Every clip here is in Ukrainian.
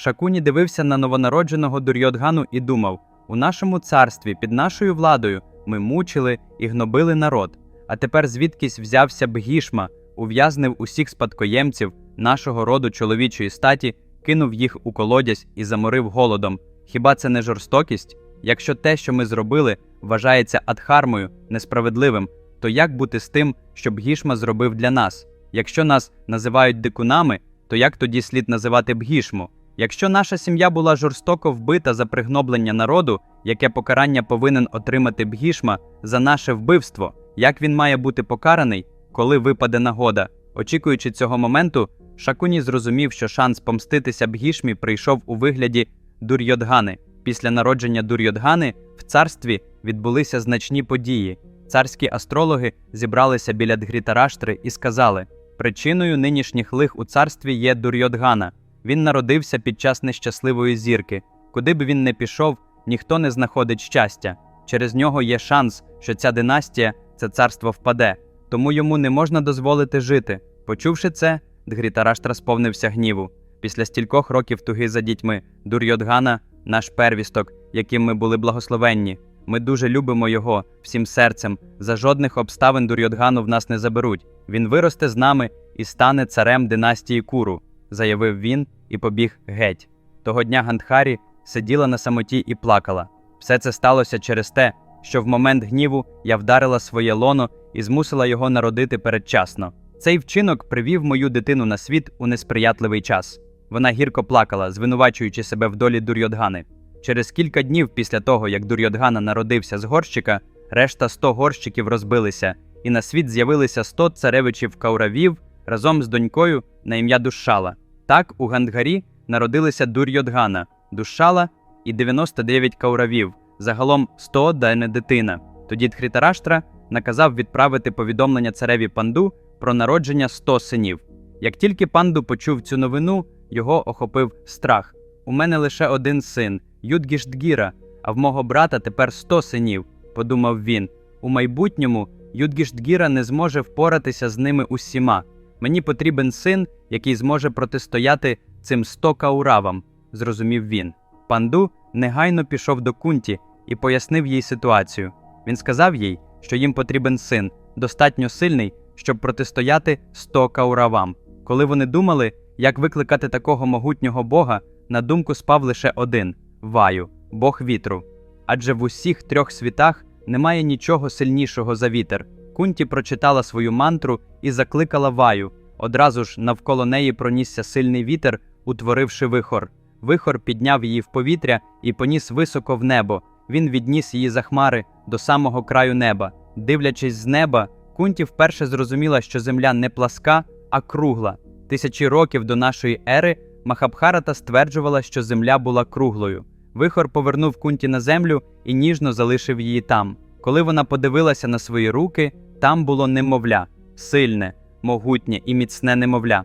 Шакуні дивився на новонародженого Дурйодгану і думав: у нашому царстві під нашою владою ми мучили і гнобили народ. А тепер звідкись взявся Бгішма, ув'язнив усіх спадкоємців нашого роду чоловічої статі, кинув їх у колодязь і заморив голодом. Хіба це не жорстокість? Якщо те, що ми зробили, вважається адхармою, несправедливим, то як бути з тим, що Бгішма зробив для нас? Якщо нас називають дикунами, то як тоді слід називати Бгішму? Якщо наша сім'я була жорстоко вбита за пригноблення народу, яке покарання повинен отримати Бгішма за наше вбивство, як він має бути покараний, коли випаде нагода? Очікуючи цього моменту, Шакуні зрозумів, що шанс помститися Бгішмі прийшов у вигляді Дурйодгани. Після народження Дурйодгани в царстві відбулися значні події. Царські астрологи зібралися біля Дгрітараштри і сказали: причиною нинішніх лих у царстві є Дурйодгана. Він народився під час нещасливої зірки. Куди б він не пішов, ніхто не знаходить щастя. Через нього є шанс, що ця династія, це царство впаде, тому йому не можна дозволити жити. Почувши це, Дгрітараштра сповнився гніву. Після стількох років туги за дітьми Дурйодгана, наш первісток, яким ми були благословенні. Ми дуже любимо його всім серцем. За жодних обставин Дурйодгану в нас не заберуть. Він виросте з нами і стане царем династії Куру, заявив він і побіг геть. Того дня Гандхарі сиділа на самоті і плакала. Все це сталося через те, що в момент гніву я вдарила своє лоно і змусила його народити передчасно. Цей вчинок привів мою дитину на світ у несприятливий час. Вона гірко плакала, звинувачуючи себе в долі Дурйодгани. Через кілька днів після того, як Дурйодгана народився з горщика, решта 100 горщиків розбилися, і на світ з'явилися 100 царевичів кауравів разом з донькою на ім'я Душшала. Так у Гандгарі народилися Дурйодгана, Душшала і 99 кауравів, загалом 101 дитина. Тоді Дхрітараштра наказав відправити повідомлення цареві панду про народження 100 синів. Як тільки панду почув цю новину, його охопив страх. У мене лише один син, Юдгіштгіра, а в мого брата тепер 100 синів, подумав він. У майбутньому Юдгіштгіра не зможе впоратися з ними усіма. Мені потрібен син, який зможе протистояти цим 100 кауравам, зрозумів він. Панду негайно пішов до кунті і пояснив їй ситуацію. Він сказав їй, що їм потрібен син, достатньо сильний, щоб протистояти 100 кауравам. Коли вони думали, як викликати такого могутнього бога, на думку спав лише один Ваю, бог вітру. Адже в усіх трьох світах немає нічого сильнішого за вітер. Кунті прочитала свою мантру і закликала Ваю. Одразу ж навколо неї пронісся сильний вітер, утворивши вихор. Вихор підняв її в повітря і поніс високо в небо. Він відніс її за хмари до самого краю неба. Дивлячись з неба, Кунті вперше зрозуміла, що земля не пласка, а кругла. Тисячі років до нашої ери Махабхарата стверджувала, що земля була круглою. Вихор повернув кунті на землю і ніжно залишив її там. Коли вона подивилася на свої руки, там було немовля, сильне, могутнє і міцне немовля.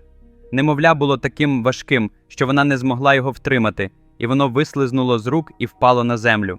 Немовля було таким важким, що вона не змогла його втримати, і воно вислизнуло з рук і впало на землю.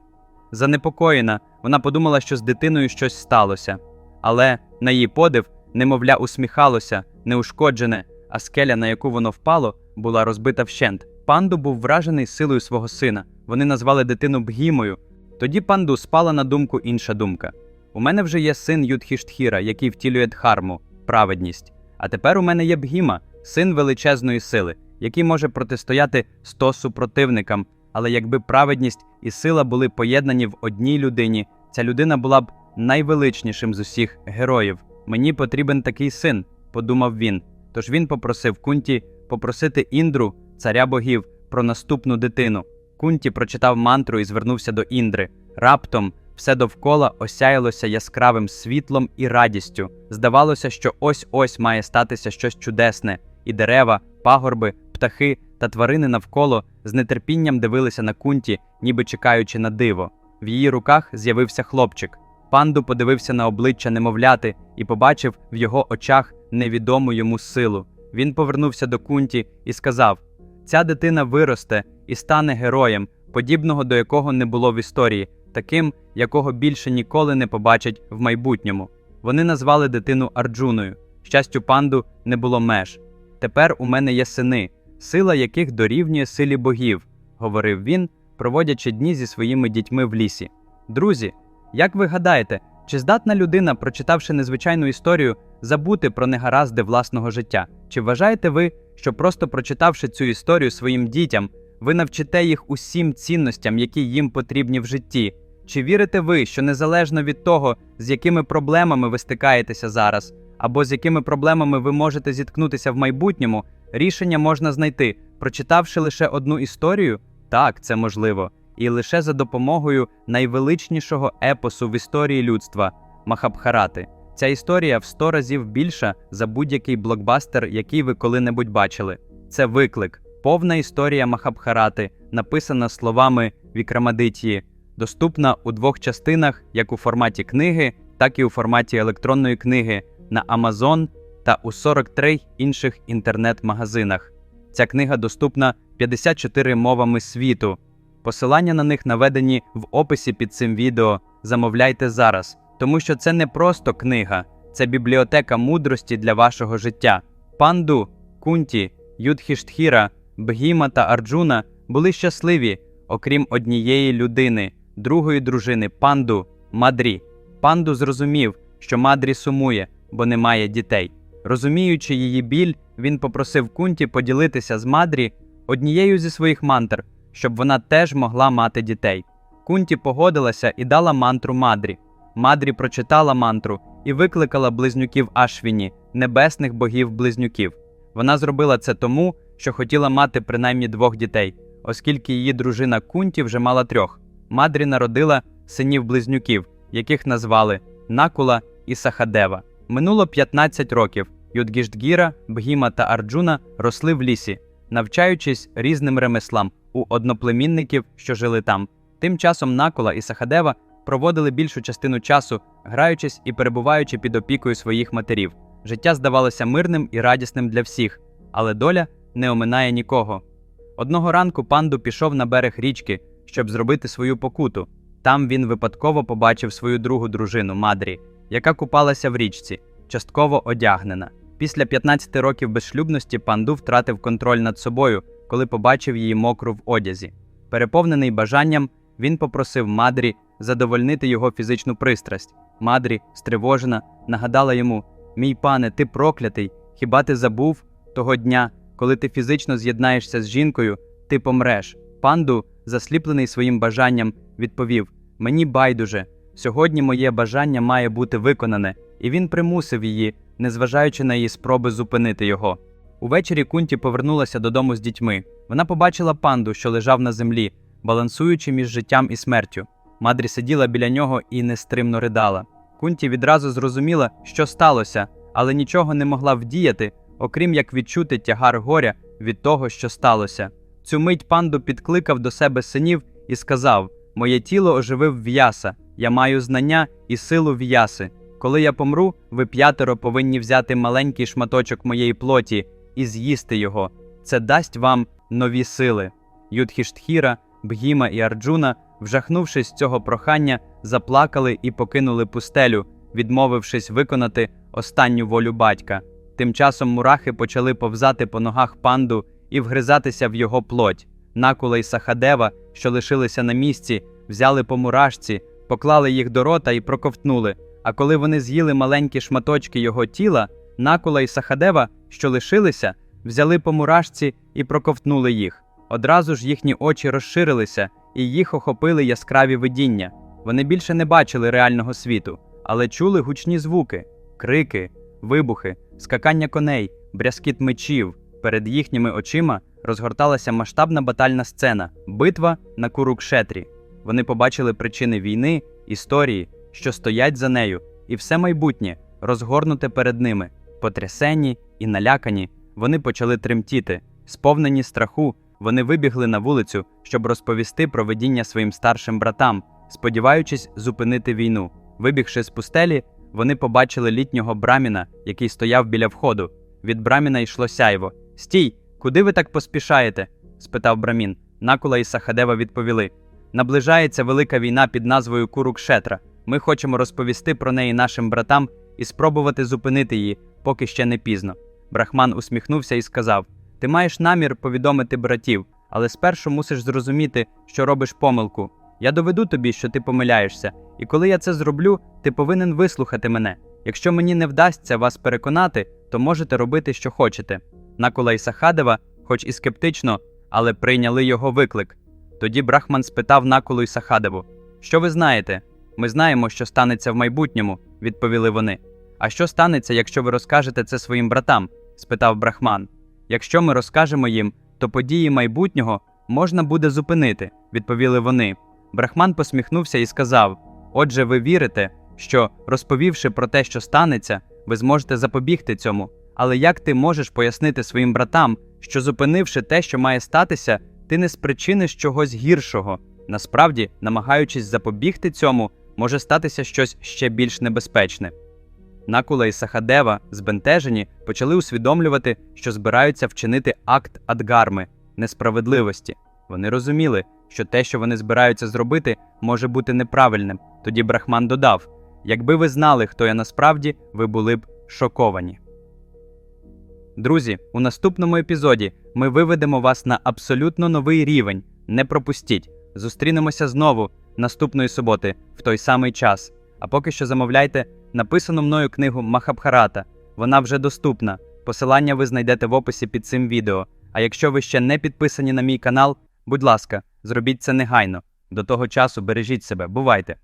Занепокоєна, вона подумала, що з дитиною щось сталося. Але, на її подив, немовля усміхалося, неушкоджене, а скеля, на яку воно впало, була розбита вщент. Панду був вражений силою свого сина. Вони назвали дитину Бгімою. Тоді панду спала на думку інша думка. У мене вже є син Юдхіштхіра, який втілює дхарму, праведність. А тепер у мене є Бгіма, син величезної сили, який може протистояти сто супротивникам. Але якби праведність і сила були поєднані в одній людині, ця людина була б найвеличнішим з усіх героїв. Мені потрібен такий син, подумав він. Тож він попросив Кунті попросити Індру, царя богів, про наступну дитину. Кунті прочитав мантру і звернувся до Індри. Раптом все довкола осяялося яскравим світлом і радістю. Здавалося, що ось ось має статися щось чудесне, і дерева, пагорби, птахи та тварини навколо з нетерпінням дивилися на кунті, ніби чекаючи на диво. В її руках з'явився хлопчик. Панду подивився на обличчя немовляти і побачив в його очах невідому йому силу. Він повернувся до кунті і сказав: Ця дитина виросте і стане героєм, подібного до якого не було в історії, таким, якого більше ніколи не побачать в майбутньому. Вони назвали дитину Арджуною. Щастю, панду не було меж. Тепер у мене є сини. сила яких дорівнює силі богів, говорив він, проводячи дні зі своїми дітьми в лісі. Друзі, як ви гадаєте, чи здатна людина, прочитавши незвичайну історію, забути про негаразди власного життя? Чи вважаєте ви, що просто прочитавши цю історію своїм дітям, ви навчите їх усім цінностям, які їм потрібні в житті? Чи вірите ви, що незалежно від того, з якими проблемами ви стикаєтеся зараз, або з якими проблемами ви можете зіткнутися в майбутньому, рішення можна знайти, прочитавши лише одну історію? Так, це можливо, і лише за допомогою найвеличнішого епосу в історії людства Махабхарати. Ця історія в сто разів більша за будь-який блокбастер, який ви коли-небудь бачили. Це виклик, повна історія Махабхарати, написана словами Вікрамадитії, доступна у двох частинах, як у форматі книги, так і у форматі електронної книги на Amazon та у 43 інших інтернет-магазинах. Ця книга доступна 54 мовами світу. Посилання на них наведені в описі під цим відео. Замовляйте зараз, тому що це не просто книга, це бібліотека мудрості для вашого життя. Панду, Кунті, Юдхіштхіра, Бгіма та Арджуна були щасливі, окрім однієї людини, другої дружини Панду Мадрі. Панду зрозумів, що Мадрі сумує, бо не має дітей. Розуміючи її біль, він попросив Кунті поділитися з Мадрі однією зі своїх мантр, щоб вона теж могла мати дітей. Кунті погодилася і дала мантру Мадрі. Мадрі прочитала мантру і викликала близнюків Ашвіні, небесних богів-близнюків. Вона зробила це тому, що хотіла мати принаймні двох дітей, оскільки її дружина Кунті вже мала трьох. Мадрі народила синів-близнюків, яких назвали Накула і Сахадева. Минуло 15 років. Юдгіштгіра, Бгіма та Арджуна росли в лісі, навчаючись різним ремеслам у одноплемінників, що жили там. Тим часом Накула і Сахадева проводили більшу частину часу, граючись і перебуваючи під опікою своїх матерів. Життя здавалося мирним і радісним для всіх, але доля не оминає нікого. Одного ранку панду пішов на берег річки, щоб зробити свою покуту. Там він випадково побачив свою другу дружину Мадрі, яка купалася в річці, частково одягнена. Після 15 років безшлюбності панду втратив контроль над собою, коли побачив її мокру в одязі. Переповнений бажанням, він попросив Мадрі задовольнити його фізичну пристрасть. Мадрі, стривожена, нагадала йому: Мій пане, ти проклятий, хіба ти забув того дня, коли ти фізично з'єднаєшся з жінкою, ти помреш. Панду, засліплений своїм бажанням, відповів: Мені байдуже, сьогодні моє бажання має бути виконане, і він примусив її, незважаючи на її спроби зупинити його. Увечері Кунті повернулася додому з дітьми. Вона побачила панду, що лежав на землі, балансуючи між життям і смертю. Мадрі сиділа біля нього і нестримно ридала. Кунті відразу зрозуміла, що сталося, але нічого не могла вдіяти, окрім як відчути тягар горя від того, що сталося. Цю мить панду підкликав до себе синів і сказав: Моє тіло оживив в'яса, я маю знання і силу в'яси. Коли я помру, ви п'ятеро повинні взяти маленький шматочок моєї плоті і з'їсти його. Це дасть вам нові сили. Юдхіштхіра, Бгіма і Арджуна, вжахнувшись цього прохання, заплакали і покинули пустелю, відмовившись виконати останню волю батька. Тим часом мурахи почали повзати по ногах панду і вгризатися в його плоть. Накула й Сахадева, що лишилися на місці, взяли по мурашці, поклали їх до рота і проковтнули. А коли вони з'їли маленькі шматочки його тіла, Накула і Сахадева, що лишилися, взяли по мурашці і проковтнули їх. Одразу ж їхні очі розширилися, і їх охопили яскраві видіння. Вони більше не бачили реального світу, але чули гучні звуки, крики, вибухи, скакання коней, брязкіт мечів. Перед їхніми очима розгорталася масштабна батальна сцена битва на Курукшетрі. Вони побачили причини війни, історії, що стоять за нею, і все майбутнє розгорнуте перед ними. Потрясені і налякані, вони почали тремтіти. Сповнені страху, вони вибігли на вулицю, щоб розповісти про видіння своїм старшим братам, сподіваючись зупинити війну. Вибігши з пустелі, вони побачили літнього браміна, який стояв біля входу. Від браміна йшло сяйво. Стій, куди ви так поспішаєте? спитав брамін. Накула і Сахадева відповіли: Наближається велика війна під назвою Курукшетра. Ми хочемо розповісти про неї нашим братам і спробувати зупинити її, поки ще не пізно. Брахман усміхнувся і сказав: Ти маєш намір повідомити братів, але спершу мусиш зрозуміти, що робиш помилку. Я доведу тобі, що ти помиляєшся, і коли я це зроблю, ти повинен вислухати мене. Якщо мені не вдасться вас переконати, то можете робити, що хочете. Накула і Сахадева, хоч і скептично, але прийняли його виклик. Тоді Брахман спитав Накулу і Сахадеву: Що ви знаєте? Ми знаємо, що станеться в майбутньому, відповіли вони. А що станеться, якщо ви розкажете це своїм братам? спитав Брахман. Якщо ми розкажемо їм, то події майбутнього можна буде зупинити, відповіли вони. Брахман посміхнувся і сказав: Отже, ви вірите, що, розповівши про те, що станеться, ви зможете запобігти цьому. Але як ти можеш пояснити своїм братам, що зупинивши те, що має статися, ти не спричиниш чогось гіршого? Насправді, намагаючись запобігти цьому, може статися щось ще більш небезпечне. Накула і Сахадева, збентежені, почали усвідомлювати, що збираються вчинити акт адгарми несправедливості. Вони розуміли, що те, що вони збираються зробити, може бути неправильним. Тоді Брахман додав: якби ви знали, хто я насправді, ви були б шоковані. Друзі, у наступному епізоді ми виведемо вас на абсолютно новий рівень. Не пропустіть. Зустрінемося знову наступної суботи в той самий час. А поки що замовляйте написану мною книгу Махабхарата. Вона вже доступна. Посилання ви знайдете в описі під цим відео. А якщо ви ще не підписані на мій канал, будь ласка, зробіть це негайно. До того часу бережіть себе, бувайте!